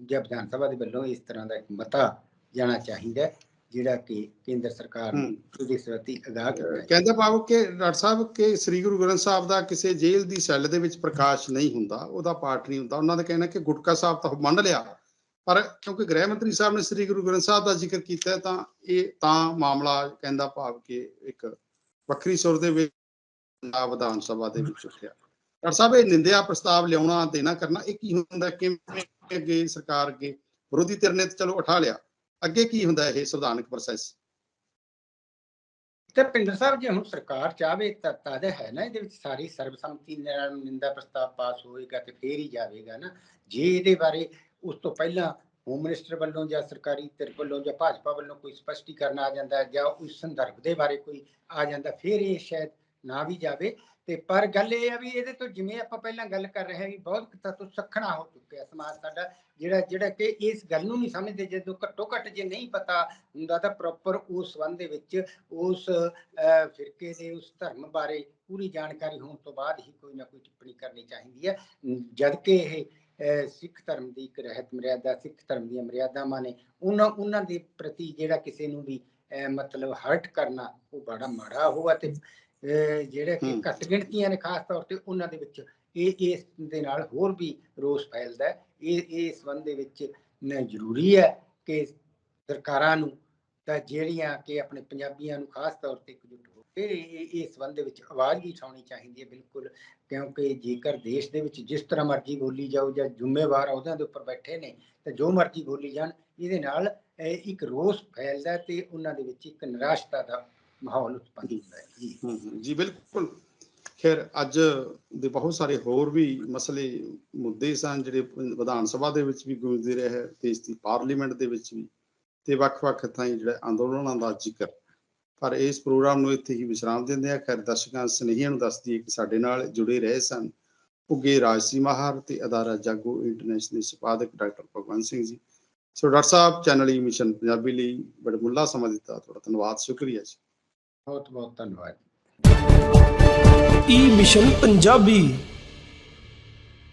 ਜਾਂ ਵਿਧਾਨ ਸਭਾ ਦੇ ਵੱਲੋਂ ਇਸ ਤਰ੍ਹਾਂ ਦਾ ਇੱਕ ਮਤਾ ਜਾਣਾ ਚਾਹੀਦਾ ਜਿਹੜਾ ਕਿ ਕੇਂਦਰ ਸਰਕਾਰ ਨੂੰ। ਉਹਦੇ ਸਬੰਧੀ ਅਗਾਹ ਕਰਦਾ ਕਹਿੰਦੇ ਭਾਵ ਕਿ ਡਾਕਟਰ ਸਾਹਿਬ ਕਿ ਸ੍ਰੀ ਗੁਰੂ ਗ੍ਰੰਥ ਸਾਹਿਬ ਦਾ ਕਿਸੇ ਜੇਲ੍ਹ ਦੀ ਸੈੱਲ ਦੇ ਵਿੱਚ ਪ੍ਰਕਾਸ਼ ਨਹੀਂ ਹੁੰਦਾ ਉਹਦਾ ਪਾਠ ਨਹੀਂ ਹੁੰਦਾ। ਉਹਨਾਂ ਦਾ ਕਹਿਣਾ ਕਿ ਗੁਟਕਾ ਸਾਹਿਬ ਤਾਂ ਮੰਨ ਲਿਆ। ਪਰ ਕਿਉਂਕਿ ਗ੍ਰਹਿ ਮੰਤਰੀ ਸਾਹਿਬ ਨੇ ਸ੍ਰੀ ਗੁਰੂ ਗ੍ਰੰਥ ਸਾਹਿਬ ਦਾ ਜ਼ਿਕਰ ਕੀਤਾ ਤਾਂ ਇਹ ਤਾਂ ਮਾਮਲਾ ਕਹਿੰਦਾ ਭਾਵ ਕਿ ਇੱਕ ਵੱਖਰੀ ਸੁਰ ਦੇ ਵਿੱਚ ਵਿਧਾਨ ਸਭਾ ਦੇ ਵਿੱਚ ਉੱਠਿਆ। ਡਾਕਟਰ ਸਾਹਿਬ ਇਹ ਨਿੰਦਿਆ ਪ੍ਰਸਤਾਵ ਲਿਆਉਣਾ ਦੇਣਾ ਕਰਨਾ, ਇਹ ਕੀ ਹੁੰਦਾ, ਕਿਵੇਂ ਅੱਗੇ ਸਰਕਾਰ ਅੱਗੇ? ਵਿਰੋਧੀ ਧਿਰ ਨੇ ਚਲੋ ਉਠਾ ਲਿਆ। ਅੱਗੇ ਕੀ ਹੁੰਦਾ ਇਹ ਸੰਵਿਧਾਨਕ ਪ੍ਰੋਸੈਸ ਤੇ ਪਿੰਦਰ ਸਾਹਿਬ, ਜੇ ਹੁਣ ਸਰਕਾਰ ਚਾਹਵੇ ਤਾਂ ਤਦ ਹੈ ਨਾ, ਇਹਦੇ ਵਿੱਚ ਸਾਰੀ ਸਰਬਸੰਮਤੀ ਨਾਲ ਨਿੰਦਾ ਪ੍ਰਸਤਾਵ ਪਾਸ ਹੋਏਗਾ ਤੇ ਫੇਰ ਹੀ ਜਾਵੇਗਾ ਨਾ। ਜੇ ਇਹਦੇ ਬਾਰੇ ਉਸ ਤੋਂ ਪਹਿਲਾਂ ਹੋਮ ਮਿਨਿਸਟਰ ਵੱਲੋਂ ਜਾਂ ਸਰਕਾਰੀ ਧਿਰ ਵੱਲੋਂ ਜਾਂ ਭਾਜਪਾ ਵੱਲੋਂ ਕੋਈ ਸਪਸ਼ਟੀਕਰਨ ਆ ਜਾਂਦਾ ਜਾਂ ਉਸ ਸੰਦਰਭ ਦੇ ਬਾਰੇ ਕੋਈ ਆ ਜਾਂਦਾ, ਫੇਰ ਇਹ ਸ਼ਾਇਦ ਨਾ ਵੀ ਜਾਵੇ। ਤੇ ਪਰ ਗੱਲ ਇਹ ਆ ਵੀ ਇਹਦੇ ਤੋਂ ਜਿਵੇਂ ਆਪਾਂ ਪਹਿਲਾਂ ਗੱਲ ਕਰ ਰਹੇ ਵੀ ਬਹੁਤ ਕਿਤਾ ਤੋਂ ਸਖਣਾ ਹੋ ਚੁੱਕਿਆ ਸਮਾਜ ਸਾਡਾ, ਜਿਹੜਾ ਜਿਹੜਾ ਕਿ ਇਸ ਗੱਲ ਨੂੰ ਨਹੀਂ ਸਮਝਦੇ, ਜਦੋਂ ਘੱਟੋ ਘੱਟ ਜੇ ਨਹੀਂ ਪਤਾ ਹੁੰਦਾ ਤਾਂ ਪ੍ਰੋਪਰ ਉਸ ਸੰਬੰਧ ਦੇ ਵਿੱਚ ਉਸ ਫਿਰਕੇ ਦੇ ਉਸ ਧਰਮ ਬਾਰੇ ਪੂਰੀ ਜਾਣਕਾਰੀ ਹੋਣ ਤੋਂ ਬਾਅਦ ਹੀ ਕੋਈ ਨਾ ਕੋਈ ਟਿੱਪਣੀ ਕਰਨੀ ਚਾਹੀਦੀ ਹੈ। ਅਮ ਜਦ ਕਿ ਇਹ ਸਿੱਖ ਧਰਮ ਦੀ ਇੱਕ ਰਹਿਤ ਮਰਿਆਦਾ, ਸਿੱਖ ਧਰਮ ਦੀਆਂ ਮਰਿਆਦਾਵਾਂ ਨੇ, ਉਹਨਾਂ ਉਹਨਾਂ ਦੇ ਪ੍ਰਤੀ ਜਿਹੜਾ ਕਿਸੇ ਨੂੰ ਵੀ ਮਤਲਬ ਹਰਟ ਕਰਨਾ, ਉਹ ਬੜਾ ਮਾੜਾ ਹੋਆ ਤੇ ਜਿਹੜੇ ਕਿ। ਘੱਟ ਗਿਣਤੀਆਂ ਨੇ ਖਾਸ ਤੌਰ ਤੇ ਉਹਨਾਂ ਦੇ ਵਿੱਚ ਇਹ ਇਸ ਦੇ ਨਾਲ ਹੋਰ ਵੀ ਰੋਸ ਫੈਲਦਾ ਹੈ ਇਹ ਇਹ ਸੰਬੰਧ ਦੇ ਵਿੱਚ ਨ- ਜ਼ਰੂਰੀ ਹੈ ਕਿ ਸਰਕਾਰਾਂ ਨੂੰ ਤਾਂ ਜਿਹੜੀਆਂ ਕਿ ਆਪਣੇ ਪੰਜਾਬੀਆਂ ਨੂੰ ਖਾਸ ਤੌਰ ਤੇ ਇਕਜੁੱਟ ਹੋ ਕੇ ਇਹ ਇਸ ਸੰਬੰਧ ਦੇ ਵਿੱਚ ਆਵਾਜ਼ ਵੀ ਉਠਾਉਣੀ ਚਾਹੀਦੀ ਹੈ ਬਿਲਕੁਲ ਕਿਉਂਕਿ ਜੇਕਰ ਦੇਸ਼ ਦੇ ਵਿੱਚ ਜਿਸ ਤਰ੍ਹਾਂ ਮਰਜ਼ੀ ਬੋਲੀ ਜਾਓ ਜਾਂ ਜ਼ਿੰਮੇਵਾਰ ਅਹੁਦਿਆਂ ਦੇ ਉੱਪਰ ਬੈਠੇ ਨੇ ਤੇ ਜੋ ਮਰਜ਼ੀ ਬੋਲੀ ਜਾਣ ਇਹਦੇ ਨਾਲ ਇੱਕ ਰੋਸ ਫੈਲਦਾ ਤੇ ਉਹਨਾਂ ਦੇ ਵਿੱਚ ਇੱਕ ਨਿਰਾਸ਼ਤਾ ਦਾ ਮਾਹੌਲ ਉਤਪੰਨ ਹੁੰਦਾ ਹੈ। ਜੀ, ਬਿਲਕੁਲ। ਖੈਰ, ਅੱਜ ਦੇ ਬਹੁਤ ਸਾਰੇ ਹੋਰ ਵੀ ਮਸਲੇ ਮੁੱਦੇ ਸਨ, ਜਿਹੜੇ ਵਿਧਾਨ ਸਭਾ ਦੇ ਵਿੱਚ ਵੀ ਗੂੰਜਦੇ ਰਹੇ ਹੈ ਦੇਸ਼ ਦੀ ਪਾਰਲੀਮੈਂਟ ਦੇ ਵਿੱਚ ਵੀ, ਤੇ ਵੱਖ-ਵੱਖ ਥਾਈਂ ਜਿਹੜਾ ਅੰਦੋਲਨਾਂ ਦਾ ਜ਼ਿਕਰ। ਪਰ ਇਸ ਪ੍ਰੋਗਰਾਮ ਨੂੰ ਇੱਥੇ ਹੀ ਵਿਸ਼ਰਾਮ ਦਿੰਦੇ ਆ ਖੈਰ, ਦਰਸ਼ਕਾਂ, ਸਨੇਹੀਆਂ ਨੂੰ ਦੱਸਦੀ ਦਈਏ ਕਿ ਸਾਡੇ ਨਾਲ ਜੁੜੇ ਰਹੇ ਸਨ ਉੱਗੇ ਰਾਜਸੀ ਮਾਹਰ ਤੇ ਅਦਾਰਾ ਜਾਗੋ ਇੰਟਰਨੈਸ਼ਨਲ ਸੰਪਾਦਕ doctor Bhagwant Singh ji. So doctor ਸਾਹਿਬ, ਚੈਨਲ ਈ ਮਿਸ਼ਨ ਪੰਜਾਬੀ ਲਈ ਬੜੇ ਮੁੱਲਾ ਸਮਾਂ ਦਿੱਤਾ। ਤੁਹਾਡਾ ਧੰਨਵਾਦ, ਸ਼ੁਕਰੀਆ ਜੀ। ਬਹੁਤ ਬਹੁਤ ਧੰਨਵਾਦ। ਈ ਮਿਸ਼ਨ ਪੰਜਾਬੀ